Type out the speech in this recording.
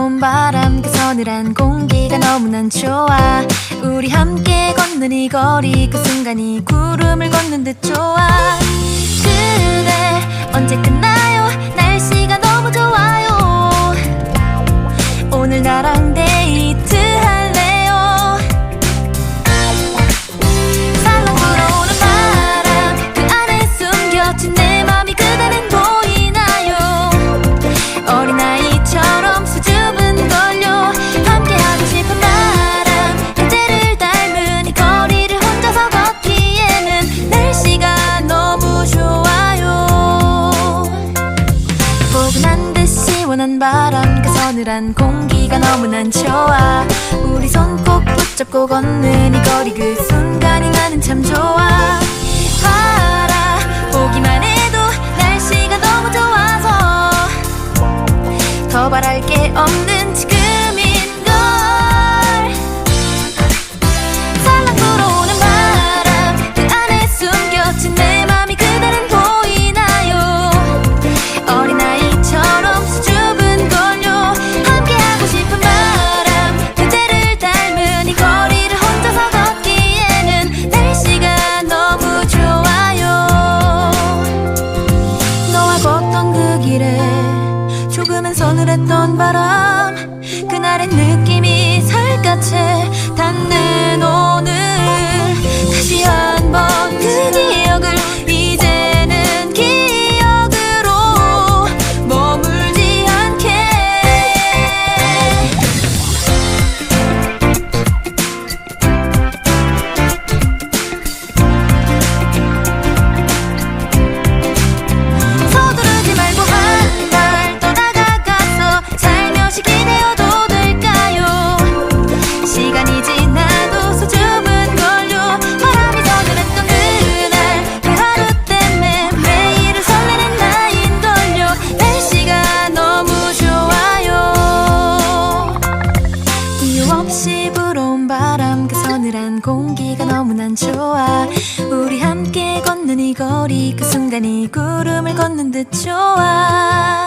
뜨거운 바람 그 서늘한 공기가 너무난 좋아. 우리 함께 걷는 이 거리 그 순간이 구름을 걷는 듯 좋아. 그대 언제 끝나요? 듯 시원한 바람 그 서늘한 공기가 너무난 좋아. 우리 손 꼭 붙잡고 걷는 이 거리 그 순간이 나는 참 좋아. 바라보기만 해도 날씨가 너무 좋아서 더 바랄 게 없는 지금 서늘했던 바람 그날의 느낌이 살갗에 닿는 오 없이 불어온 바람 그 서늘한 공기가 너무 난 좋아. 우리 함께 걷는 이 거리 그 순간 이 구름을 걷는 듯 좋아